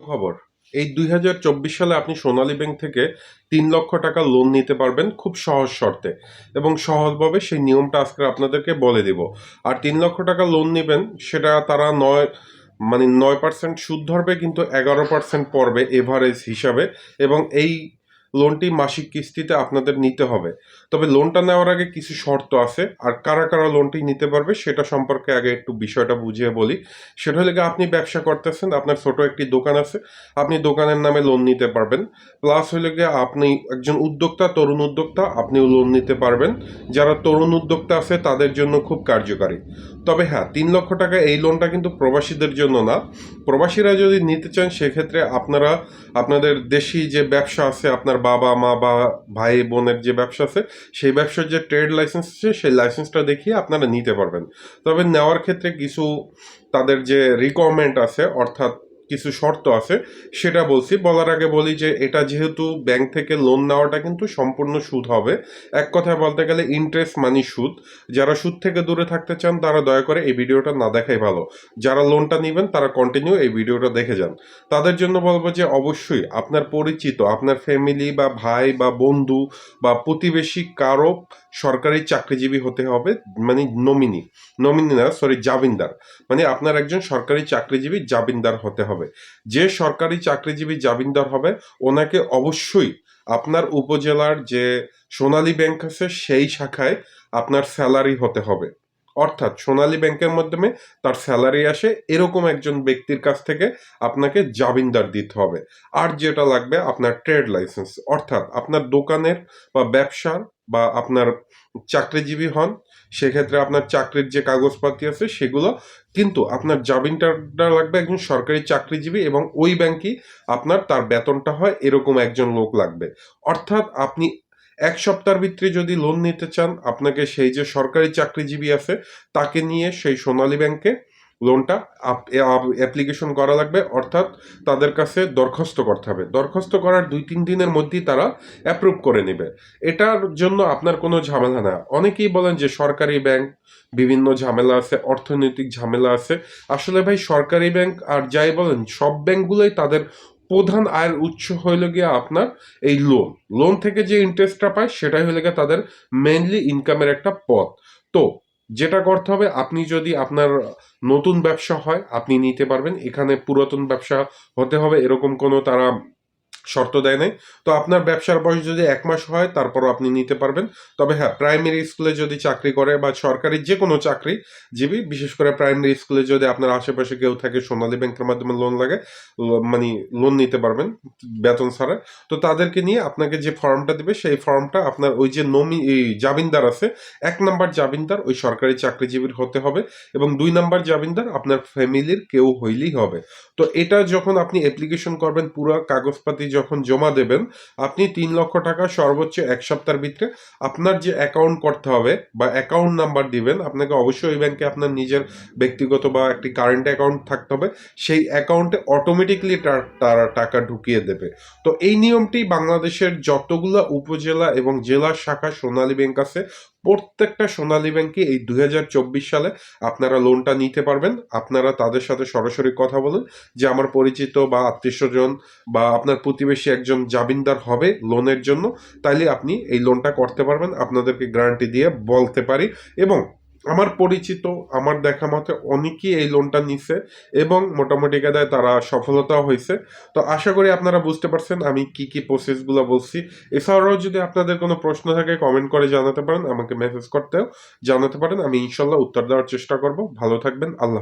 খবর। এই দুই হাজার চব্বিশ সালে আপনি সোনালী ব্যাংক থেকে তিন লক্ষ টাকা লোন নিতে পারবেন খুব সহজ শর্তে এবং সহজভাবে সেই নিয়মটা আজকে আপনাদেরকে বলে দিব। আর তিন লক্ষ টাকা লোন নেবেন, সেটা তারা নয় মানে নয় পার্সেন্ট সুদ ধরবে কিন্তু এগারো পার্সেন্ট পড়বে এভারেজ হিসাবে এবং এই লোনটি মাসিক কিস্তিতে আপনাদের নিতে হবে। তবে লোনটা নেওয়ার আগে কিছু শর্ত আছে, আর কারা কারা লোনটি নিতে পারবে সেটা সম্পর্কে আগে একটু বিষয়টা বুঝিয়ে বলি। সেটা হলে আপনি ব্যবসা করতেছেন, আপনার ছোট একটি দোকান আছে, আপনি দোকানের নামে লোন নিতে পারবেন। প্লাস হলে গিয়ে আপনি একজন উদ্যোক্তা, তরুণ উদ্যোক্তা, আপনিও লোন নিতে পারবেন। যারা তরুণ উদ্যোক্তা আছে, তাদের জন্য খুব কার্যকারী। তবে হ্যাঁ তিন লক্ষ টাকা এই লোনটা কিন্তু প্রবাসীদের জন্য না। প্রবাসীরা যদি নিতে চান, সেক্ষেত্রে আপনারা, আপনাদের দেশি যে ব্যবসা আছে, আপনার বাবা, মা বা ভাই বোনের যে ব্যবসা আছে, সেই ব্যবসার যে ট্রেড লাইসেন্স আছে, সেই লাইসেন্সটা দেখিয়ে আপনারা নিতে পারবেন। তবে নেওয়ার ক্ষেত্রে কিছু তাদের যে রিকোয়ারমেন্ট আছে, অর্থাৎ কিছু শর্ত আছে, সেটা বলছি। বলার আগে বলি যে এটা যেহেতু ব্যাংক থেকে লোন নেওয়াটা কিন্তু সম্পূর্ণ সুদ হবে। এক কথায় বলতে গেলে ইন্টারেস্ট মানি সুদ। যারা সুদ থেকে দূরে থাকতে চান, তারা দয়া করে এই ভিডিওটা না দেখাই ভালো। যারা লোনটা নেবেন, তারা কন্টিনিউ এই ভিডিওটা দেখে যান। তাদের জন্য বলব যে অবশ্যই আপনার পরিচিত, আপনার ফ্যামিলি বা ভাই বা বন্ধু বা প্রতিবেশী কারও সরকারি চাকরিজীবী হতে হবে মানে নমিনি নমিনি না সরি জামিনদার। মানে আপনার একজন সরকারি চাকরিজীবী জামিনদার হতে হবে। যে সরকারি চাকরিজীবী জামিনদার হবে, ওনাকে অবশ্যই আপনার উপজেলার যে সোনালী ব্যাংক আছে, সেই শাখায় আপনার স্যালারি হতে হবে। অর্থাৎ সোনালী ব্যাংকের মাধ্যমে তার স্যালারি আসে, এরকম একজন ব্যক্তির কাছ থেকে আপনাকে জামিনদার দিতে হবে। আর যেটা লাগবে, আপনার ট্রেড লাইসেন্স। অর্থাৎ আপনার দোকানের বা ব্যবসার বা আপনার চাকরিজীবী হন, সেক্ষেত্রে আপনার চাকরির যে কাগজপাতি আছে সেগুলো কিন্তু আপনার জামিনটা লাগবে একজন সরকারি চাকরিজীবী এবং ওই ব্যাংকই আপনার তার বেতনটা হয়, এরকম একজন লোক লাগবে। অর্থাৎ আপনি এক সপ্তাহের ভিতরে যদি লোন নিতে চান, আপনাকে সেই যে সরকারি চাকরিজীবী আছে, তাকে নিয়ে সেই সোনালী ব্যাংকে লোনটা অ্যাপ্লিকেশন করা লাগবে, অর্থাৎ তাদের কাছে দরখাস্ত করতে হবে। দরখাস্ত করার দুই তিন দিনের মধ্যেই তারা অ্যাপ্রুভ করে নেবে। এটার জন্য আপনার কোনো ঝামেলা না। অনেকেই বলেন যে সরকারি ব্যাংক বিভিন্ন ঝামেলা আছে, অর্থনৈতিক ঝামেলা আছে। আসলে ভাই, সরকারি ব্যাংক আর যাই বলেন, সব ব্যাংকগুলোই তাদের প্রধান আয়ের উৎস হইল গিয়ে আপনার এই লোন লোন থেকে যে ইন্টারেস্টটা পায়, সেটাই হইলে গিয়ে তাদের মেনলি ইনকামের একটা পথ। তো যেটা করতে হবে, আপনি যদি আপনার নতুন ব্যবসা হয়, আপনি নিতে পারবেন। এখানে পুরাতন ব্যবসা হতে হবে, এরকম কোনো তারা শর্ত দেয় নাই। তো আপনার ব্যবসার বয়স যদি এক মাস হয়, তারপরও আপনি নিতে পারবেন। তবে হ্যাঁ প্রাইমারি স্কুলে যদি চাকরি করে বা সরকারি যে কোনো চাকরি, জীবী, বিশেষ করে প্রাইমারি স্কুলে যদি আপনার আশেপাশে কেউ থাকে, সোনালী ব্যাংকের মাধ্যমে লোন লাগে মানে লোন নিতে পারবেন, বেতন ছাড়া। তো তাদেরকে নিয়ে আপনাকে যে ফর্মটা দিবে, সেই ফর্মটা আপনার ওই যে নমি জামিনদার আছে, এক নাম্বার জামিনদার ওই সরকারি চাকরিজীবীর হতে হবে এবং দুই নাম্বার জামিনদার আপনার ফ্যামিলির কেউ হইলেই হবে। তো এটা যখন আপনি অ্যাপ্লিকেশন করবেন, পুরো কাগজপাতি যখন জমা দেবেন, আপনি তিন লক্ষ টাকা সর্বোচ্চ এক সপ্তাহের ভিতরে আপনার যে অ্যাকাউন্ট করতে হবে বা অ্যাকাউন্ট নাম্বার দিবেন, আপনাকে অবশ্যই ওই ব্যাংকে আপনার নিজের ব্যক্তিগত বা একটি কারেন্ট অ্যাকাউন্ট থাকতে হবে, সেই অ্যাকাউন্টে অটোমেটিকলি তারা টাকা ঢুকিয়ে দেবে। তো এই নিয়মটি বাংলাদেশের যতগুলো উপজেলা এবং জেলা শাখা সোনালী ব্যাংক আছে প্রত্যেকটা সোনালী ব্যাংকে এই দু হাজার চব্বিশ সালে আপনারা লোনটা নিতে পারবেন। আপনারা তাদের সাথে সরাসরি কথা বলুন যে আমার পরিচিত বা আত্মীয় স্বজন বা আপনার প্রতিবেশী একজন জামিনদার হবে লোনের জন্য, তাইলে আপনি এই লোনটা করতে পারবেন। আপনাদেরকে গ্যারান্টি দিয়ে বলতে পারি এবং আমার পরিচিত, আমার দেখা মতে অনেকেই এই লোনটা নিছে এবং মোটামুটি কাদায় তারা সফলতাও হয়েছে তো আশা করি আপনারা বুঝতে পারছেন আমি কি কি প্রসেসগুলো বলছি। এছাড়াও যদি আপনাদের কোনো প্রশ্ন থাকে কমেন্ট করে জানাতে পারেন, আমাকে মেসেজ করতেও জানাতে পারেন। আমি ইনশাল্লাহ উত্তর দেওয়ার চেষ্টা করব। ভালো থাকবেন, আল্লাহ